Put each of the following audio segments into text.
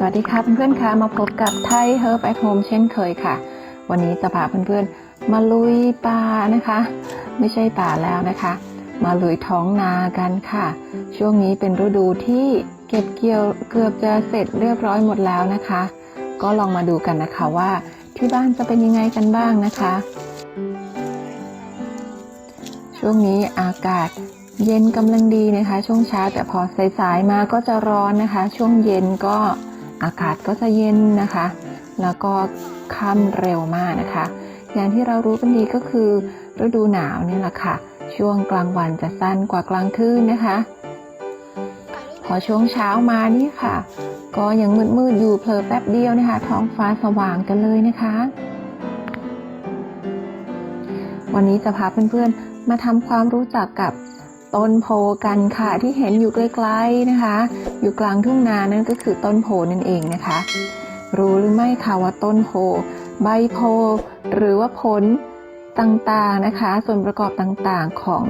สวัสดีค่ะเพื่อนๆค่ะมาพบกับไทยเฮิร์บแอทโฮมเช่นเคยค่ะ วันนี้จะพาเพื่อนๆ มาลุยป่านะคะ ไม่ใช่ป่าแล้วนะคะ มาลุยท้องนากันค่ะ ช่วงนี้เป็นฤดูที่เก็บเกี่ยวเกือบจะเสร็จเรียบร้อยหมดแล้วนะคะ ก็ลองมาดูกันนะคะว่าที่บ้านจะเป็นยังไงกันบ้างนะคะ ช่วงนี้อากาศเย็นกำลังดีนะคะ ช่วงเช้าแต่พอสายๆมาก็จะร้อนนะคะ ช่วงเย็นก็ อากาศก็จะเย็นนะคะ แล้วก็ค่ำเร็วมากนะคะ อย่างที่เรารู้กันดีก็คือ ฤดูหนาวนี่แหละค่ะ ช่วงกลางวันจะสั้นกว่ากลางคืนนะคะ พอช่วงเช้ามานี่ค่ะ ก็ยังมืดๆอยู่เผลอแป๊บเดียวนะคะ ท้องฟ้าสว่างกันเลยนะคะ วันนี้จะพาเพื่อนๆมาทำความรู้จักกับ ต้นโพกันค่ะที่เห็นอยู่ไกลๆนะคะ อยู่กลางทุ่งนานั่นก็คือต้นโพนั่นเองนะคะ รู้หรือไม่คะว่าต้นโพ ใบโพ หรือว่าผลต่างๆนะคะ ส่วนประกอบต่างๆของ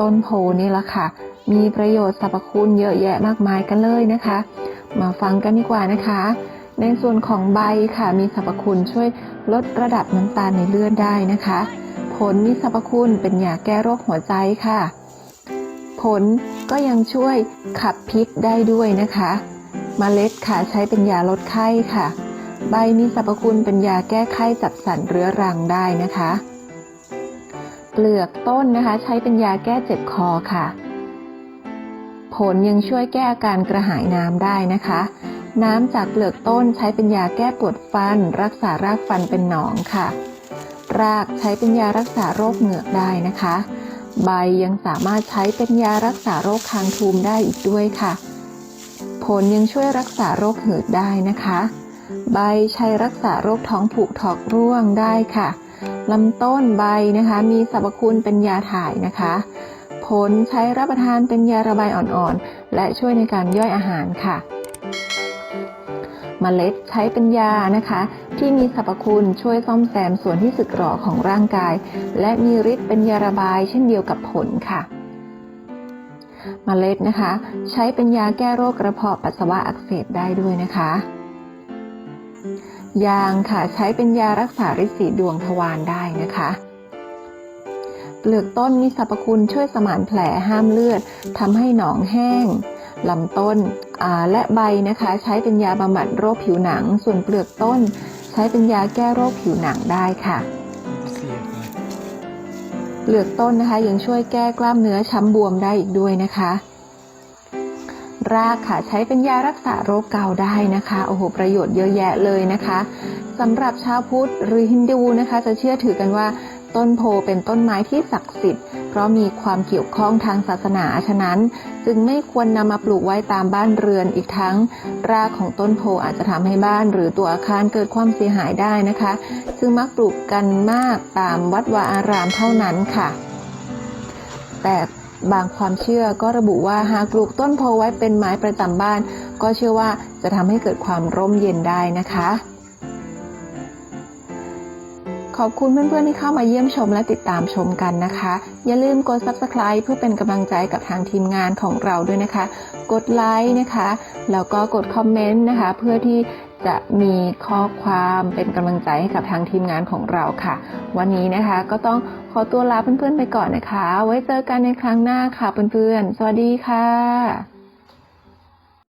ต้นโพนี่ละค่ะ มีประโยชน์สรรพคุณเยอะแยะมากมายกันเลยนะคะ มาฟังกันดีกว่านะคะ ในส่วนของใบค่ะ มีสรรพคุณช่วยลดระดับน้ำตาลในเลือดได้นะคะ ผลมีสรรพคุณเป็นยาแก้โรคหัวใจค่ะ ผลก็ยังช่วยขับพิษได้ด้วยนะคะมเมล็ดค่ะใช้เป็นยาลดไข้ค่ะ ใบมีสรรพคุณเป็นยาแก้ไข้จับสันเรื้อรังได้นะคะ เปลือกต้นนะคะ ใช้เป็นยาแก้เจ็บคอค่ะ ผลยังช่วยแก้อาการกระหายน้ำได้นะคะ น้ำจากเปลือกต้นใช้เป็นยาแก้ปวดฟัน รักษารากฟันเป็นหนองค่ะ รากใช้เป็นยารักษาโรคเหงือกได้นะคะ ใบยังสามารถใช้เป็นยารักษาโรคคางทูมได้อีกด้วยค่ะ ผลยังช่วยรักษาโรคหืดได้นะคะ ใบใช้รักษาโรคท้องผูกถอกร่วงได้ค่ะลำต้นใบนะคะมีสรรพคุณเป็นยาถ่ายนะคะ ผลใช้รับประทานเป็นยาระบายอ่อนๆ และช่วยในการย่อยอาหารค่ะเมล็ดใช้เป็นยานะคะ ที่มีสรรพคุณช่วยซ่อมแซมส่วนที่สึกหรอของร่างกาย และมีฤทธิ์เป็นยาระบายเช่นเดียวกับผลค่ะเมล็ดนะคะ ใช้เป็นยาแก้โรคกระเพาะปัสสาวะอักเสบได้ด้วยนะคะ ยางค่ะใช้เป็นยารักษาริดสีดวงทวารได้นะคะเปลือกต้นมีสรรพคุณช่วยสมานแผลห้ามเลือดทำให้หนองแห้งลำต้นและใบนะคะ ใช้เป็นยาบำบัดโรคผิวหนัง ส่วนเปลือกต้น ใช้เป็นยาแก้โรคผิวหนังได้ค่ะ เปลือกต้นนะคะยังช่วยแก้กล้ามเนื้อช้ำบวมได้อีกด้วยนะคะ รากค่ะใช้เป็นยารักษาโรคเกาต์ได้นะคะ โอ้โห ประโยชน์เยอะแยะเลยนะคะสำหรับชาวพุทธหรือฮินดูนะคะ จะเชื่อถือกันว่าต้นโพเป็นต้นไม้ที่ศักดิ์สิทธิ์ เพราะมีความเกี่ยวข้องทางศาสนาฉะนั้น จึงไม่ควรนำมาปลูกไว้ตามบ้านเรือนอีกทั้ง รากของต้นโพอาจจะทำให้บ้าน หรือตัวอาคารเกิดความเสียหายได้นะคะ ซึ่งมักปลูกกันมากตามวัดวาอารามเท่านั้นค่ะ แต่บางความเชื่อก็ระบุว่าหากปลูกต้นโพไว้เป็นไม้ประจำบ้าน ก็เชื่อว่าจะทำให้เกิดความร่มเย็นได้นะคะ ขอบคุณเพื่อนๆที่เข้ามาเยี่ยมชมและติดตามชมกันนะคะ อย่าลืมกด subscribe เพื่อเป็นกำลังใจกับทางทีมงานของเราด้วยนะคะ กดไลค์นะคะ แล้วก็กดคอมเมนต์นะคะ เพื่อที่จะมีข้อความเป็นกำลังใจให้กับทางทีมงานของเราค่ะ วันนี้นะคะก็ต้องขอตัวลาเพื่อนๆไปก่อนนะคะ ไว้เจอกันในครั้งหน้าค่ะเพื่อนๆ สวัสดีค่ะ